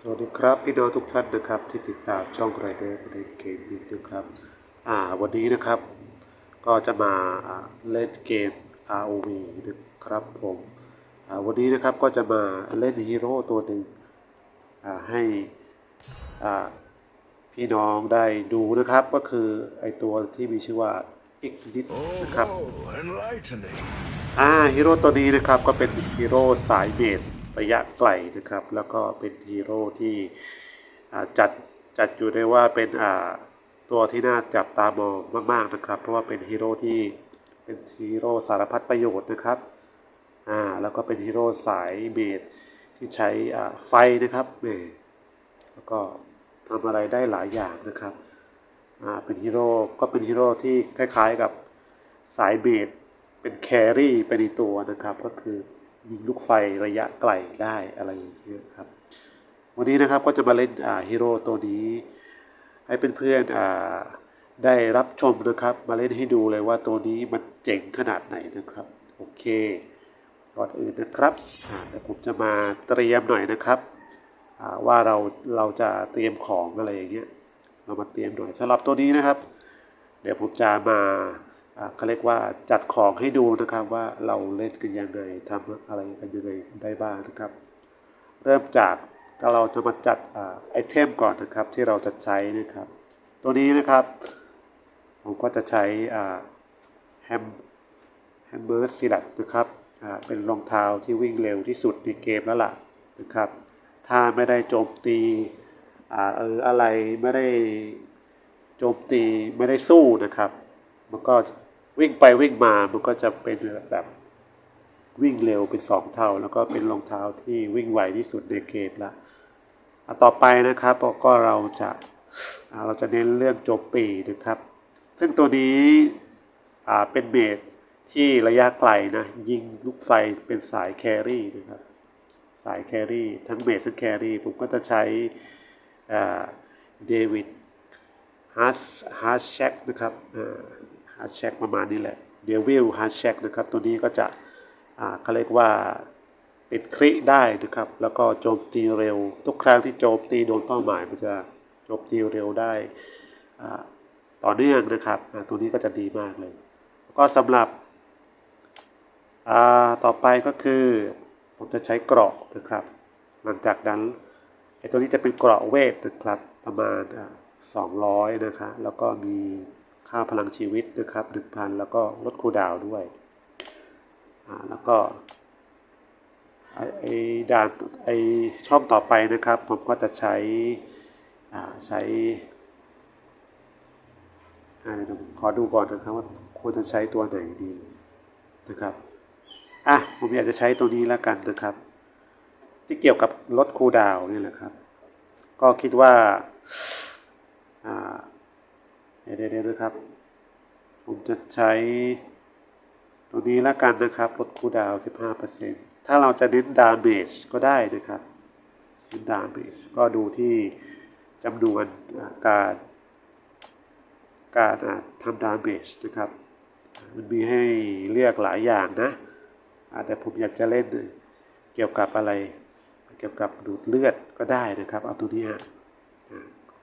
สวัสดีครับพี่น้องทุกท่านนะครับ ที่ติดตามช่องไรเดอร์ในเกมนี้นะครับอ่าวันนี้นะครับ ก็จะมาอ่าเล่นเกม ROV นะครับผมอ่าวันนี้นะครับก็จะมาเล่นฮีโร่ตัวหนึ่งอ่าให้อ่าพี่น้องได้ดูนะครับก็คือไอตัวที่มีชื่อว่า Ignite นะครับ Oh, enlightening. อ่าฮีโร่ตัวนี้นะครับก็เป็นฮีโร่สายเมด ระยะไกลนะครับ แล้วก็เป็นฮีโร่ที่จัดจัดอยู่ได้ว่าเป็นตัวที่น่าจับตามองมาก ๆนะครับ เพราะว่าเป็นฮีโร่ที่เป็นฮีโร่สารพัดประโยชน์นะครับอ่าแล้วก็เป็นฮีโร่สายเมดที่ใช้ไฟนะครับเมแล้วก็ทำอะไรได้หลายอย่างนะครับอ่าเป็นฮีโร่ก็เป็นฮีโร่ที่คล้ายๆกับสายเมดเป็นแครี่ไปในตัวนะครับ ก็คือ ยิงลูกไฟระยะไกลได้อะไรอย่างเงี้ยครับ วันนี้นะครับก็จะมาเล่นฮีโร่ตัวนี้ ให้เพื่อนๆได้รับชมนะครับ มาเล่นให้ดูเลยว่าตัวนี้มันเจ๋งขนาดไหนนะครับ โอเคก่อนอื่นนะครับเดี๋ยวผมจะมาเตรียมหน่อยนะครับว่าเราเราจะเตรียมของอะไรอย่างเงี้ยเรามาเตรียมหน่อยสำหรับตัวนี้นะครับ เดี๋ยวผมจะมา เขาเรียกว่าจัดของให้ดูนะครับว่าเราเล่นกันยังไงทำอะไรกันยังไงได้บ้างนะครับ เริ่มจากเราจะมาจัดอไอเทมก่อนนะครับที่เราจะใช้นะครับ ตัวนี้นะครับ ผมก็จะใช้แฮมแฮมเบอร์ซิลัดนะครับเป็นรองเท้าที่วิ่งเร็วที่สุดในเกมแล้วล่ะนะครับ ถ้าไม่ได้โจมตีเอออะไรไม่ได้โจมตีไม่ได้สู้นะครับ มันก็ วิ่งไปวิ่งมามันก็จะเป็นแบบวิ่งเร็วเป็นสองเท่า แล้วก็เป็นรองเท้าที่วิ่งไวที่สุดในเกมละอะต่อไปนะครับก็เราจะเราจะเน้นเรื่องโจมตีนะครับ ซึ่งตัวนี้เป็นเมดที่ระยะไกลนะ ยิงลูกไฟเป็นสายแครี่นะครับ สายแครี่ทั้งเมดทั้งแครี่ ผมก็จะใช้เดวิดฮาร์ชฮาร์ชแชกนะครับ ฮาร์ชแชกประมาณนี้แหละเดวิลฮาร์ชแชกนะครับ ตัวนี้ก็จะเขาเรียกว่าติดคริได้นะครับ แล้วก็โจมตีเร็ว ทุกครั้งที่โจมตีโดนเป้าหมายมันจะโจมตีเร็วได้ต่อเนื่องนะครับตัวนี้ก็จะดีมากเลย ก็สำหรับต่อไปก็คือ ผมจะใช้เกราะนะครับ หลังจากนั้นไอ้ตัวนี้จะเป็นเกราะเวทนะครับประมาณอ่า200 นะครับแล้วก็มี ค่าพลังชีวิตนะครับ1,000แล้วก็ลดคูดาวด้วยอ่าแล้วก็ไอ้ไอด่านไอ้ช่องต่อไปนะครับ ผมก็จะใช้อ่าใช้อ่าเดี๋ยวผมขอดูก่อนนะครับว่าควรจะใช้ตัวไหนดีนะครับอะผมอยากจะใช้ตัวนี้แล้วกันนะครับ ที่เกี่ยวกับลดคูดาวน์นี่แหละครับ ก็คิดว่าอ่า เดี๋ยวเดี๋ยวนะครับ ผมจะใช้ตัวนี้แล้วกันนะครับลดคูดาวน์15%ถ้าเราจะเน้นดาเมจก็ได้นะครับเน้นดาเมจก็ดูที่จำนวนการการทำดาเมจนะครับ มันมีให้เลือกหลายอย่างนะอาแต่ผมอยากจะเล่นเกี่ยวกับอะไร เกี่ยวกับดูดเลือดก็ได้นะครับ เอาตัวนี้ฮะ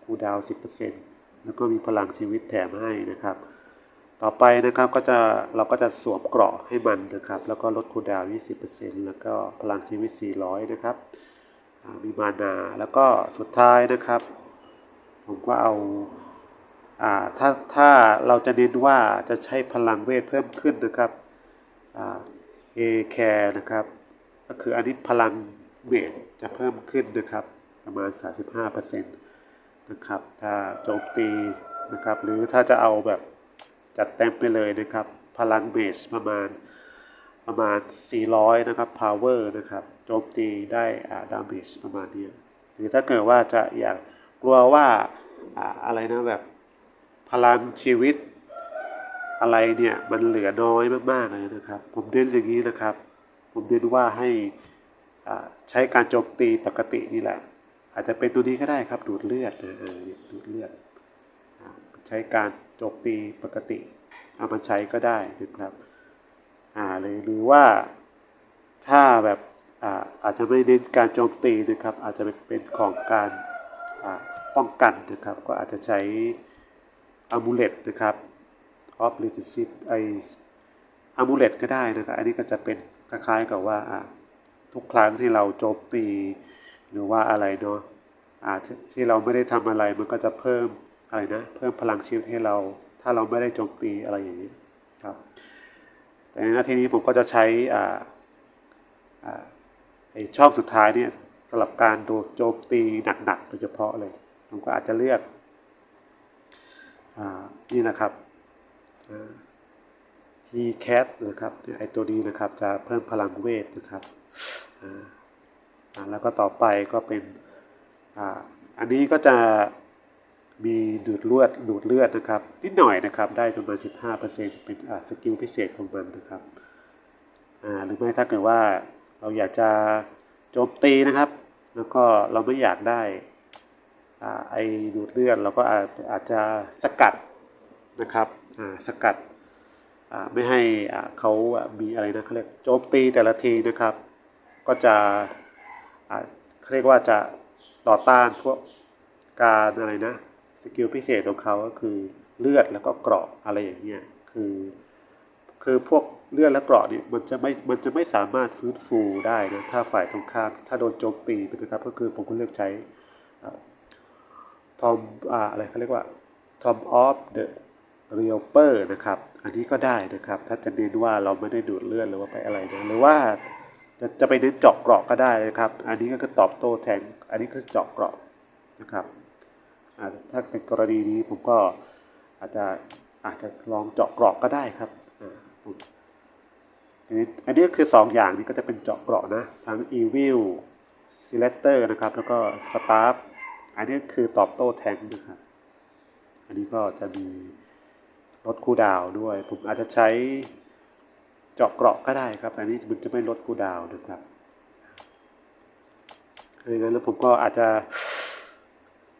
คูดาวน์10% แล้วก็มีพลังชีวิตแถมให้นะครับ ต่อไปนะครับก็จะเราก็จะสวมเกราะให้มันนะครับ แล้วก็ลดคูดาว 20%แล้วก็พลังชีวิต 400 นะครับมีมานาแล้วก็สุดท้ายนะครับ ผมก็เอาถ้าถ้าเราจะเน้นว่าจะใช้พลังเวทเพิ่มขึ้นนะครับเอ่า A care นะครับ ก็คืออันนี้พลังเวทจะเพิ่มขึ้นนะครับ ประมาณ 35% นะครับ ถ้าโจมตีนะครับ หรือถ้าจะเอาแบบจัดเต็มไปเลยนะครับ พลังเบสประมาณประมาณ 400 นะครับ power นะครับ โจมตีได้อ่าดาเมจประมาณนี้ หรือถ้าเกิดว่าจะอยากกลัวว่าอ่าอะไรนะแบบพลังชีวิตอะไรเนี่ยมันเหลือน้อยมากๆเลยนะครับ ผมเน้นอย่างนี้นะครับ ผมเน้นว่าให้ใช้การโจมตีปกตินี่แหละ อาจจะเป็นตัวนี้ก็ได้ครับ ดูดเลือดเออเนี่ยดูดเลือด ใช้การโจมตีปกติเอามาใช้ก็ได้นะครับอ่าหรือหรือว่าถ้าแบบอ่าอาจจะไม่เน้นการโจมตีนะครับ อาจจะเป็นของการอ่าป้องกันนะครับ ก็อาจจะใช้อามูเลตนะครับออฟลิทิซิตไออามูเลตก็ได้นะครับ อันนี้ก็จะเป็นคล้ายๆกับว่าอ่าทุกครั้งที่เราโจมตี หรือว่าอะไรเนาะอ่าที่ที่เราไม่ได้ทำอะไรมันก็จะเพิ่มอะไรนะ เพิ่มพลังชีวิตให้เรา ถ้าเราไม่ได้โจมตีอะไรอย่างนี้ครับ แต่ในหน้าที่นี้ผมก็จะใช้อ่าอ่าไอช่องสุดท้ายเนี่ยสำหรับการโดนโจมตีหนักๆโดยเฉพาะเลย ผมก็อาจจะเลือกอนี่นะครับ he cat นะครับไอตัวนี้นะครับจะเพิ่มพลังเวทนะครับ แล้วก็ต่อไปก็เป็นอันนี้ก็จะมีดูดเลือดดูดเลือดนะครับ นิดหน่อยนะครับ ได้ประมาณ 15%เป็นสกิลพิเศษของมันนะครับอ่าหรือไม่ถ้าเกิดว่าเราอยากจะโจมตีนะครับ แล้วก็เราไม่อยากได้อ่าไอ้ดูดเลือดเราก็อาจอาจจะสกัดนะครับอ่าสกัดอ่าไม่ให้อ่าเขาอะมีอะไรนะเขาเรียกโจมตีแต่ละทีนะครับ ก็จะ เรียกว่าจะต่อต้านพวกการอะไรนะสกิลพิเศษของเขาก็คือเลือดแล้วก็เกราะอะไรอย่างเงี้ยคือ คือพวกเลือดและเกราะเนี่ยมันจะไม่มันจะไม่สามารถฟื้นฟูได้นะถ้าฝ่ายตรงข้ามถ้าโดนโจมตีนะครับ ก็คือผมก็เลือกใช้ทอมอ่าอะไรเขาเรียกว่าทอมออฟเดอะเรียลเปอร์นะครับ อันนี้ก็ได้นะครับ ถ้าจะเน้นว่าเราไม่ได้ดูดเลือดหรือว่าไปอะไรนะหรือว่า จะจะไปเน้นเจาะเกราะก็ได้นะครับ อันนี้ก็คือตอบโต้แทง อันนี้คือเจาะเกราะนะครับถ้าเป็นกรณีนี้ผมก็อาจจะอาจจะลองเจาะเกราะก็ได้ครับอันนี้อันนี้คือ 2 อย่างนี้ก็จะเป็นเจาะเกราะนะ ทั้ง Evil Selector นะครับ แล้วก็ Staff อันนี้คือตอบโต้แทงนะครับ อันนี้ก็จะมีลดคูดาวด้วย ผมอาจจะใช้ เจาะเกราะก็ได้ครับ อันนี้มันจะไม่ลดคูดาวนะครับดังนั้นแล้วผมก็อาจจะ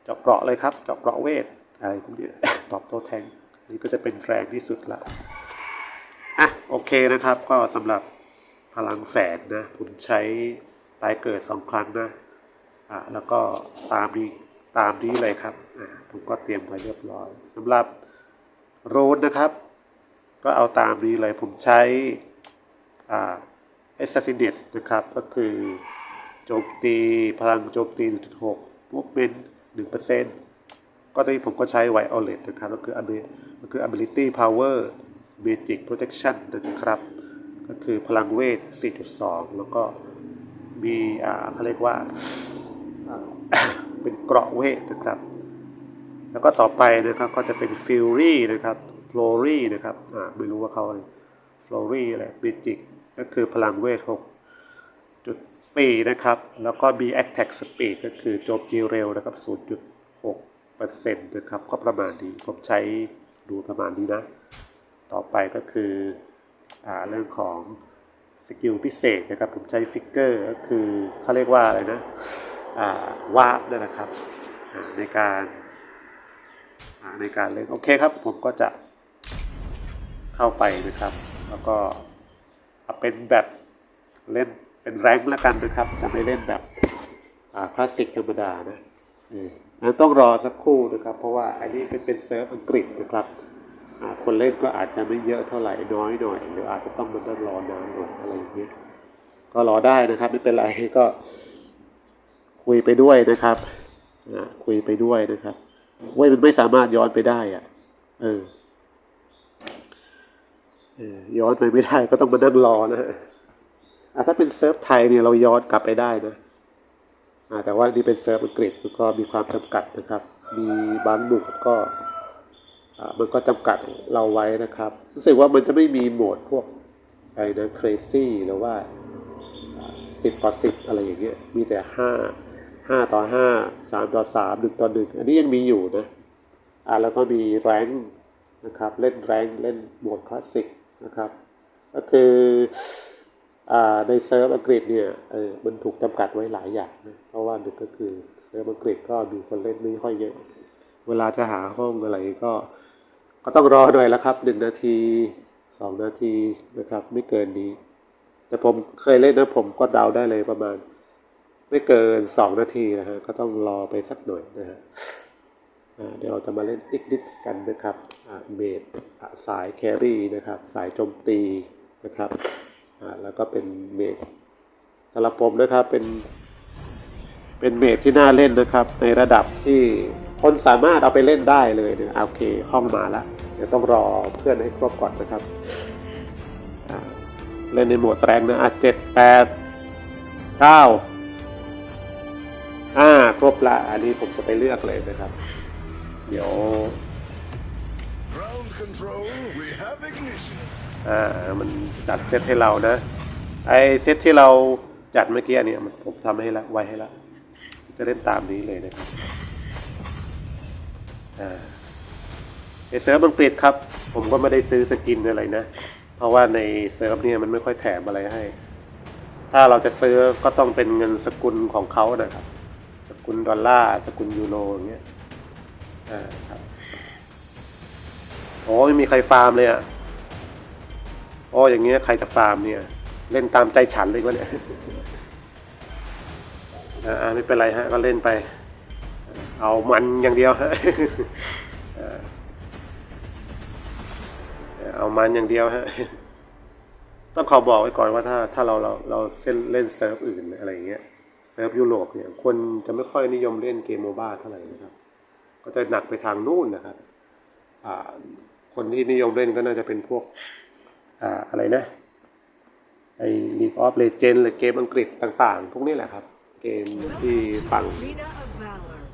เจาะเกราะเลยครับ เจาะเกราะเวทอะไรพวกนี้ตอบโต้แทงนนี้ก็จะเป็นแรงที่สุดละอะโอเคนะครับ ก็สำหรับพลังแฝงนะผมใช้ตายเกิดสองครั้งนะอะแล้วก็ตามนี้ตามนี้เลยครับอะผมก็เตรียมไว้เรียบร้อยสำหรับโรูทนะครับ ก็เอาตามนี้เลยผมใช้อ่า assassinate นะครับ ก็คือโจมตีพลังโจมตี 1.6 movement 1%ก็ตอนนี้ผมก็ใช้ violet นะครับ ก็คือก็คือ ability power magic protection นะครับ ก็คือพลังเวท 4.2 แล้วก็มีอ่าเขาเรียกว่าอ่าเป็นเกราะเวทนะครับ แล้วก็ต่อไปนะครับก็จะเป็น Fury นะครับ Flory นะครับอ่าไม่รู้ว่าเขาอะไร Flory อะไร Magic ก็คือพลังเวท6.4นะครับ แล้วก็มี Attack Speed ก็คือโจมตีเร็วนะครับ 0.6%นะครับ ก็ประมาณนี้ ผมใช้ดูประมาณนี้นะ ต่อไปก็คืออเรื่องของสกิลพิเศษนะครับ ผมใช้ฟิกเกอร์ก็คือเขาเรียกว่าอะไรนะวาร์ปนั่นะครับ ในการในการเล่น โอเคครับ ผมก็จะ เข้าไปนะครับ แล้วก็เป็นแบบเล่นเป็นแรงแล้วกันนะครับจะไม่เล่นแบบคลาสสิกธรรมดานะนั้นต้องรอสักครู่นะครับ เพราะว่าอันนี้เป็นเป็นเซิร์ฟอังกฤษนะครับคนเล่นก็อาจจะไม่เยอะเท่าไหร่น้อยหน่อย หรืออาจจะต้องมานั่งรอนานหน่อยอะไรอย่างเงี้ยก็รอได้นะครับ ไม่เป็นไรก็คุยไปด้วยนะครับคุยไปด้วยนะครับเว้ยมันไม่สามารถย้อนไปได้อะเออ ย้อนไปไม่ได้ก็ต้องมานั่งรอนะฮะอะถ้าเป็นเซิร์ฟไทยเนี่ยเราย้อนกลับไปได้นะอ่าแต่ว่านี่เป็นเซิร์ฟอังกฤษก็มีความจำกัดนะครับ มีบางบุคก็มันก็จำกัดเราไว้นะครับ รู้สึกว่ามันจะไม่มีโหมดพวกอะไรนะ crazy หรือว่าสิบต่อสิบอะไรอย่างเงี้ย มีแต่ห้าห้าต่อห้าสามต่อสามหนึ่งต่อหนึ่งอันนี้ยังมีอยู่นะ อ่าแล้วก็มีแรงนะครับ เล่นแรงเล่นโหมดคลาสสิก นะครับ ก็คือในเซิร์ฟอังกฤษเนี่ยเออมันถูกจำกัดไว้หลายอย่างนะเพราะว่าหนึ่งก็คือเซิร์ฟอังกฤษก็มีคนเล่นไม่ค่อยเยอะ เวลาจะหาห้องอะไรก็ ก็ต้องรอหน่อยละครับหนึ่งนาทีสองนาทีนะครับ ไม่เกินนี้ แต่ผมเคยเล่นนะผมก็เดาได้เลยประมาณ ไม่เกินสองนาทีนะฮะก็ต้องรอไปสักหน่อยนะฮะ เดี๋ยวเราจะมาเล่นอีกดิสกันนะครับเมดสายแครี่นะครับ สายโจมตีนะครับแล้วก็เป็นเมดสำหรับผมนะครับเป็นเป็นเมดที่น่าเล่นนะครับ ในระดับที่คนสามารถเอาไปเล่นได้เลยเนี่ยโอเค ห้องมาแล้วเดี๋ยวต้องรอเพื่อนให้ครบก่อนนะครับ เล่นในโหมดแรงนะอะเจ็ดแปดเก้าอ่าครบละอันนี้ผมจะไปเลือกเลยนะครับ เดี๋ยวอ่ามันจัดเซตให้เรานะ ไอเซตที่เราจัดเมื่อกี้เนี่ยมันผมทำให้ละไวให้ละ จะเล่นตามนี้เลยนะครับอ่าไอเซิร์ฟอังกฤษครับ ผมก็ไม่ได้ซื้อสกินอะไรนะ เพราะว่าในเซิร์ฟเนี่ยมันไม่ค่อยแถมอะไรให้ ถ้าเราจะซื้อก็ต้องเป็นเงินสกุลของเขานะครับ สกุลดอลลาร์ สกุลยูโรอย่างเงี้ย อ่าครับโอ้ไม่มีใครฟาร์มเลยอะโอ้อย่างเงี้ยใครจะฟาร์มเนี่ย เล่นตามใจฉันเลยวะเนี่ยอ่าไม่เป็นไรฮะก็เล่นไป เอามันอย่างเดียวฮะเอามันอย่างเดียวฮะต้องขอบอกไว้ก่อนว่าถ้าถ้าเราเราเราเส้นเล่นเซิร์ฟอื่นอะไรเงี้ยเซิร์ฟยุโรปเนี่ยคนจะไม่ค่อยนิยมเล่นเกมโมบ้าเท่าไหร่นะครับ ก็จะหนักไปทางนู่นนะครับคนที่นิยมเล่นก็น่าจะเป็นพวกออะไรนะไอ้ League of Legends หรือเกมอังกฤษต่าง ๆ พวกนี้แหละครับ เกมที่ฝั่ง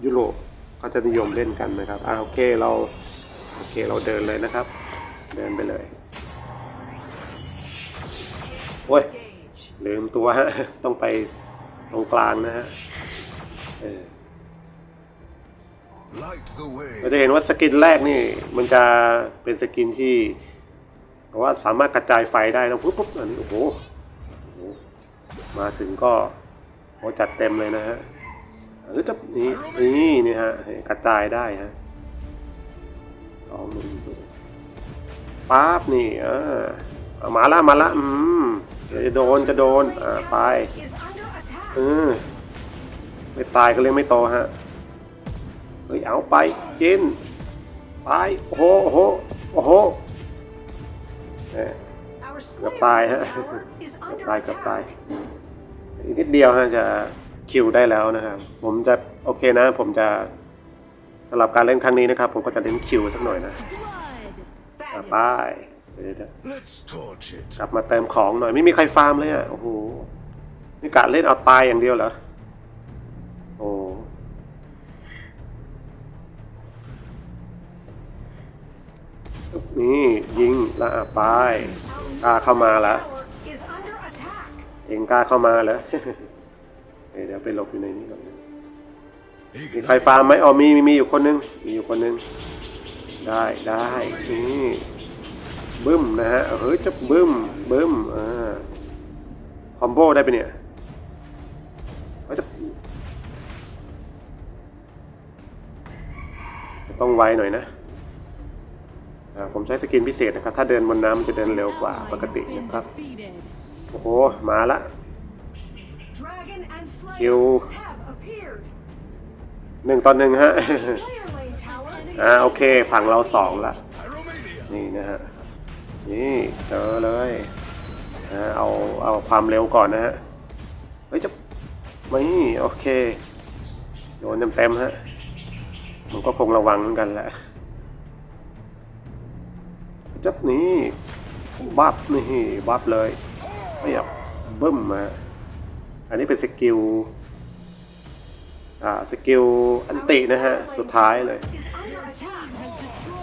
ยุโรปก็จะนิยมเล่นกันนะครับอ่าโอเคเราโอเคเราเดินเลยนะครับ เดินไปเลยโอ้ยลืมตัวฮะต้องไปตรงกลางนะฮะเออ เราจะเห็นว่าสกินแรกนี่มันจะเป็นสกินที่บอกว่าสามารถกระจายไฟได้นะปุ๊บปุ๊บอันนี้โอ้โหโอ้โหมาถึงก็โอ้จัดเต็มเลยนะฮะหรือจะนี่นี่นี่ฮะกระจายได้ฮะสองหนึ่งศูนย์ป๊าบนี่เออเอามาละมาละอืมเดี๋ยวจะโดนจะโดนอ่าไป Is under attack. เออไม่ตายก็เลยงไม่โตฮะ เฮ้ยเอาไปกินไปโอ้โหโอ้โหโอ้โหเอ้ย Our เกือบ Slayer ตายฮะ Tower is เกือบ under ตายเกือบตาย attack. อีกนิดเดียวฮะจะคิวได้แล้วนะครับผมจะโอเคนะ ผมจะสำหรับการเล่นครั้งนี้นะครับ ผมก็จะเล่นคิวสักหน่อยนะอะไป Fabulous. เดี๋ยวๆ Let's torch it. กลับมาเติมของหน่อยไม่มีใครฟาร์มเลยอะโอ้โหนี่กะเล่นเอาตายอย่างเดียวเหรอโอ้ นี่ยิงละอะไปกล้าเข้ามาละเองกล้าเข้ามาเหรอเดี๋ยวเดี๋ยวไปหลบอยู่ในนี้ก่อนมีใครฟาร์มไหมอ๋อมีมีมีอยู่คนนึงมีอยู่คนนึงได้ได้นี่บึ้มนะฮะเฮ้ยจะบึ้มบึ้มอ่าคอมโบได้ไปเนี่ยจะต้องไวหน่อยนะ ผมใช้สกินพิเศษนะครับ ถ้าเดินบนน้ำมันจะเดินเร็วกว่าปกตินะครับ โอ้โห มาละ Dragon and Slayer You. have appeared. หนึ่งต่อหนึ่งฮะ Slayer Lane Tower อ่าโอเคฝั่งเราสองละ Pyromania. นี่นะฮะ นี่เจอเลยอ่าเอาเอาความเร็วก่อนนะฮะ เฮ้ยจะไม่โอเค โดนเต็มๆฮะ มันก็คงระวังเหมือนกันแหละ จับนี่บัฟนี่บัฟเลยไม่อยากบึ้มมาอันนี้เป็นสกิลอ่าสกิลอันตินะฮะ สุดท้ายเลย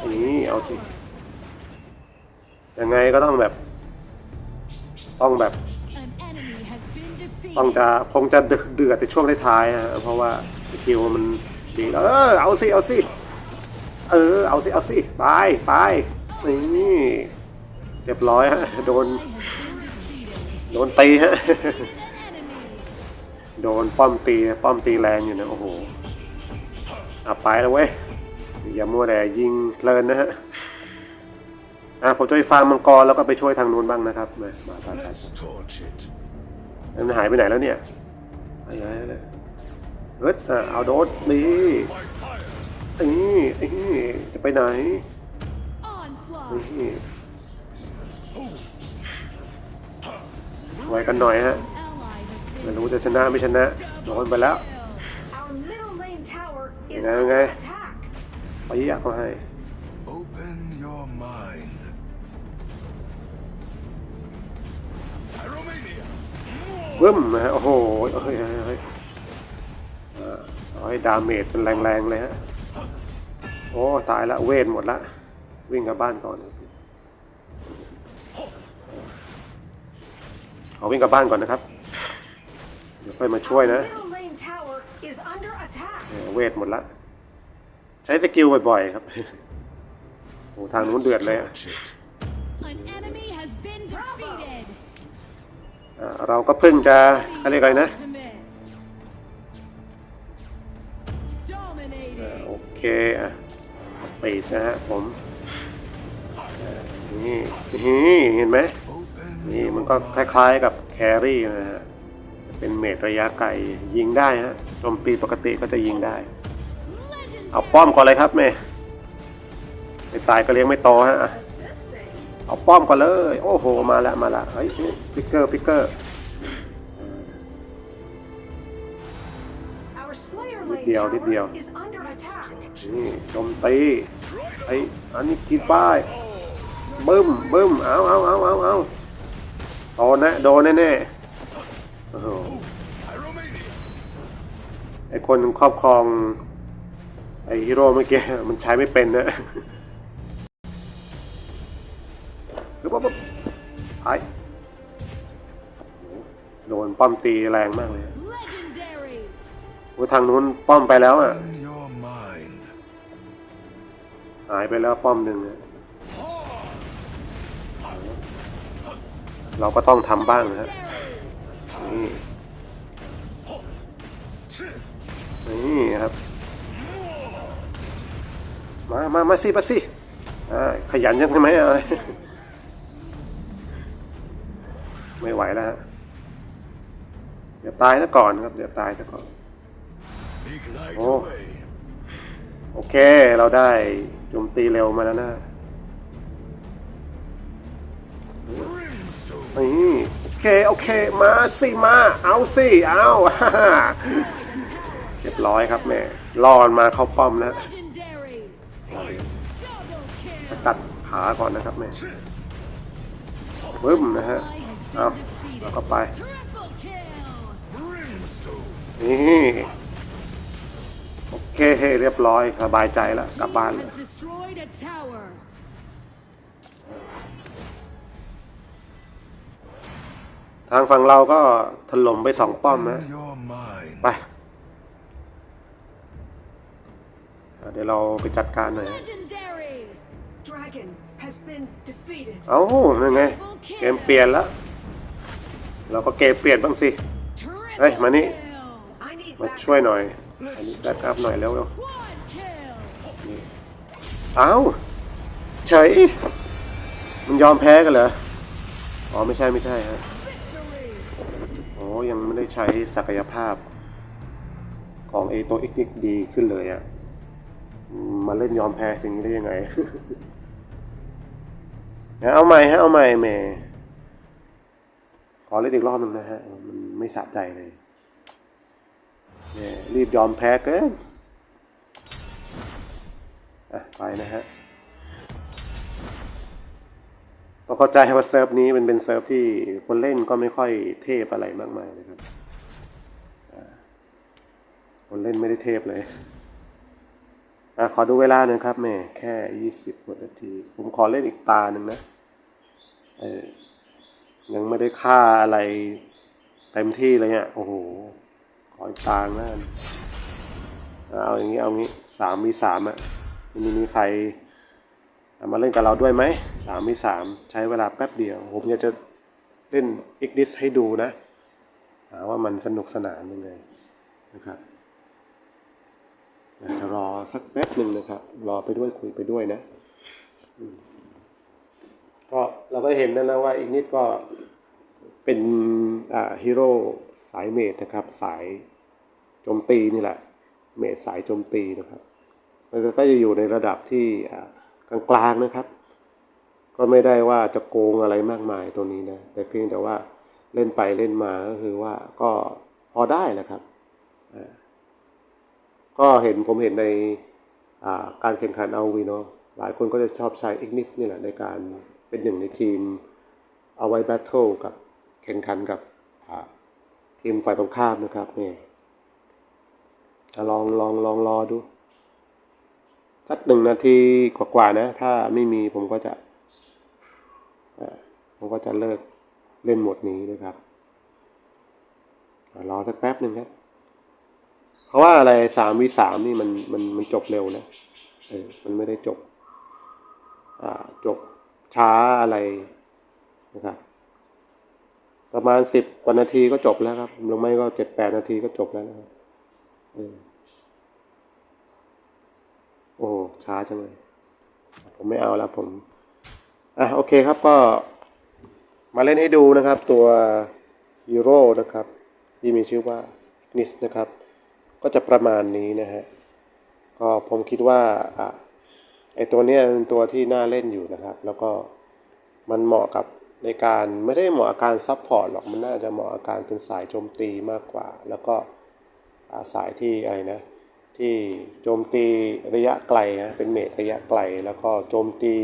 อันนี้เอาสิยังไงก็ต้องแบบ ต้องแบบ ต้องจะคงจะเดือดเดือดในช่วงท้ายๆนะฮะเพราะว่าสกิลมันดีแล้วเออเอาสิเอาสิเออเอาสิเอาสิไปไป นี่เรียบร้อยฮะโดน โดนตีฮะโดนป้อมตีป้อมตีแรงอยู่นะโอ้โหอะไปแล้วเว้ยอย่ามัวแต่ยิงเพลินนะฮะอะผมจะไปฟาร์มมังกรแล้วก็ไปช่วยทางนู้นบ้างนะครับมามาไปไป Let's torch it. มันหายไปไหนแล้วเนี่ยไอ้ไอ้เลยเฮ้ยอะเอาโดสนี่ By fire. นี่นี่จะไปไหน Onslaught. นี่ช่วยกันหน่อยฮะ Ally has ไม่ been รู้จะชนะไม่ชนะโดนไปแล้ว Our middle lane tower is Nghe, under nghe. attack. ไปยะเขาให้ Open your mind. Pyromania. วึ้มนะฮะโอ้โหเฮ้ยเฮ้ยเฮ้ยเอ่อเอาให้ดาเมจเป็นแรงๆเลยฮะ โอ้ ตายละเวทหมดละ วิ่งกลับบ้านก่อนเอาวิ่งกลับบ้านก่อนนะครับเดี๋ยวค่อยมาช่วย Our นะ middle lane tower is under attack. เออเวทหมดละ ใช้สกิลบ่อยๆครับโอ้ทางนู้น Let's เดือดเลยอะ torch it. An enemy has been defeated. อ่าเราก็เพิ่งจะเขาเรียกอะไรนะ Ultimate. อ่า Dominating. โอเคอะปีดนะฮะผมอ่า นี่นี่เห็นไหมนี่มันก็คล้ายๆกับแครี่นะฮะเป็นเมตรระยะไกลยิงได้ฮะโจมตีปกติก็จะยิงได้ เอาป้อมก่อนเลยครับแม่ไม่ตายก็เลี้ยงไม่โตฮะเอาป้อมก่อนเลย โอ้โหมาละมาละเฮ้ยฟิกเกอร์ฟิกเกอร์ Our Slayer Đít lane đèo, đít tower đèo. is under attack. torch it. นี่โจมตีไออันนี้กินป้าย บึ้มบึ้มเอาเอาเอาเอาเอาโดนนะโดนแน่ๆโอ้โห Pyromania. ไอคนครอบครอง ไอฮีโร่เมื่อกี้มันใช้ไม่เป็นนะคือปั๊บปั๊บไอโดนป้อมตีแรงมากเลย Legendary. โอ้ทางนู้นป้อมไปแล้วอะ Open your mind. หายไปแล้วป้อมหนึ่งอะ เราก็ต้องทำบ้างนะฮะนี่นี่ครับ มามามาสิมาสิอ่าขยันยังใช่ไหมเอะไรไม่ไหวแล้วฮะเดี๋ยวตายซะก่อนครับ เดี๋ยวตายซะก่อน Ignite Oh. away. โอเค เราได้โจมตีเร็วมาแล้วนะ นี่โอเคโอเค มาสิมา เอาสิเอาเรียบร้อยครับแม่รอนมาเข้าป้อมแล้ว Legendary. Double ส kill. กัดขาก่อนนะครับแม่บึ้มนะฮะเอาแล้วก็ไปนี่โอเคเรียบร้อยสบายใจแล้วกลับบ้าน Team แล้ว ทางฝั่งเราก็ถล่มไปสองป้อมนะ Open your mind. ไปเดี๋ยวเราไปจัดการหน่อยฮะ Legendary. Dragon has been defeated. เอ้านั่นไง เกมเปลี่ยนแล้วเราก็เกมเปลี่ยนบ้างสิ Triple Hey, Mani. kill. I need มา backup. ช่วยหน่อย อันนี้แบ็กอัพหน่อยเร็วเร็ว Quad kill. เอ้าเฉยมันยอมแพ้กันเหรอ อ๋อไม่ใช่ไม่ใช่ฮะ Victory. โอ้ยังไม่ได้ใช้ศักยภาพของเอตัว x ดีขึ้นเลยอะ่ะมาเล่นยอมแพ้สิ่งนี้ได้ยังไงงั้นเอาใหม่ฮะเอาใหม่แหม่ขอเล่นอีกรอบหนึ่งนะฮะ มันไม่สะใจเลยเนี่ยรีบยอมแพ้เกินอะไปนะฮะ ต้องเข้าใจว่าเซิร์ฟนี้มันเป็นเซิร์ฟที่คนเล่นก็ไม่ค่อยเทพอะไรมากมายนะครับ คนเล่นไม่ได้เทพเลยอะขอดูเวลาหน่อยครับแม่แค่ยี่สิบกว่านาที ผมขอเล่นอีกตาหนึ่งนะเออยังไม่ได้ค่าอะไรเต็มที่เลยเนี่ยโอ้โห ขออีกตาหน้าเอาอย่างนี้เอางี้สามมีสามอะม่มีใครมาเล่นกับเราด้วยไหม สามมีสามใช้เวลาแป๊บเดียว ผมอยากจะเล่นอีกดิสให้ดูนะหาว่ามันสนุกสนานยังไงนะครับอยากจะรอสักแป๊บหนึ่งนะครับ รอไปด้วยคุยไปด้วยนะก็เราก็เห็นแล้วนะว่าอีกนิดก็เป็นฮีโร่สายเมดนะครับ สายโจมตีนี่แหละ เมดสายโจมตีนะครับมันก็จะอยู่ในระดับที่กลางๆนะครับ ก็ไม่ได้ว่าจะโกงอะไรมากมายตัวนี้นะ แต่เพียงแต่ว่าเล่นไปเล่นมาก็คือว่าก็พอได้แหละครับ ก็เห็นผมเห็นในการแข่งขันเอาวีเนาะหลายคนก็จะชอบใช้อิกนิสนี่แหละในการเป็นหนึ่งในทีมเอาไว้แบทเทิลกับแข่งขันกับทีมฝ่ายตรงข้ามนะครับนี่อะลองลองลองรอดู สักหนึ่งนาทีกว่าๆนะ ถ้าไม่มีผมก็จะ ผมก็จะเลิกเล่นหมดนี้นะครับรอสักแป๊บหนึ่งครับเพราะว่าอะไรสามวีสามนี่มันมันมันจบเร็วนะเออมันไม่ได้จบ อ่าจบช้าอะไรนะครับประมาณสิบกว่านาทีก็จบแล้วครับหรือไม่ก็เจ็ดแปดนาทีก็จบแล้วนะครับเออโอ้ช้าจังเลย ผมไม่เอาแล้วผม อะโอเคครับก็ มาเล่นให้ดูนะครับตัวฮีโรนะครับที่มีชื่อว่านิสนะครับ ก็จะประมาณนี้นะฮะก็ผมคิดว่าอะไอตัวเนี้ยเป็นตัวที่น่าเล่นอยู่นะครับ แล้วก็มันเหมาะกับในการไม่ได้เหมาะกับการซับพอร์ตหรอกมันน่าจะเหมาะกับการเป็นสายโจมตีมากกว่า แล้วก็สายที่อะไรนะ ที่โจมตีระยะไกลนะเป็นเมทระยะไกล แล้วก็โจมตี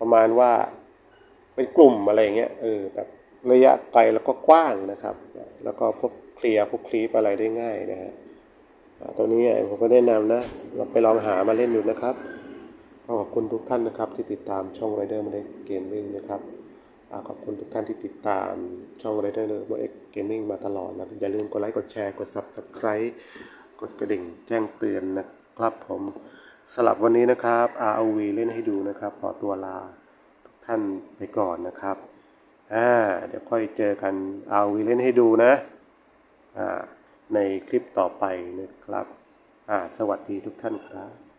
ประมาณว่า เป็นกลุ่มอะไรเงี้ยเออแบบระยะไกลแล้วก็กว้างนะครับ แล้วก็พวกเคลียร์พวกคลีปอะไรได้ง่ายนะฮะตัวนี้ผมก็แนะนำนะเราไปลองหามาเล่นดูนะครับขอบคุณทุกท่านนะครับ ที่ติดตามช่อง Rider m o d e l Gaming นะครับขอบคุณทุกท่านที่ติดตามช่อง Rider m o d e l Gaming มาตลอดนะอย่าลืมกดไลค์กดแชร์กด Subscribe กดกระดิ่งแจ้งเตือนนะครับผมสลับวันนี้นะครับ ROV เล่นให้ดูนะครับ ขอตัวลา ท่านไปก่อนนะครับ อ่า เดี๋ยวค่อยเจอกันเอาวีเล่นให้ดูนะ อ่า ในคลิปต่อไปนะครับ อ่า สวัสดีทุกท่านครับ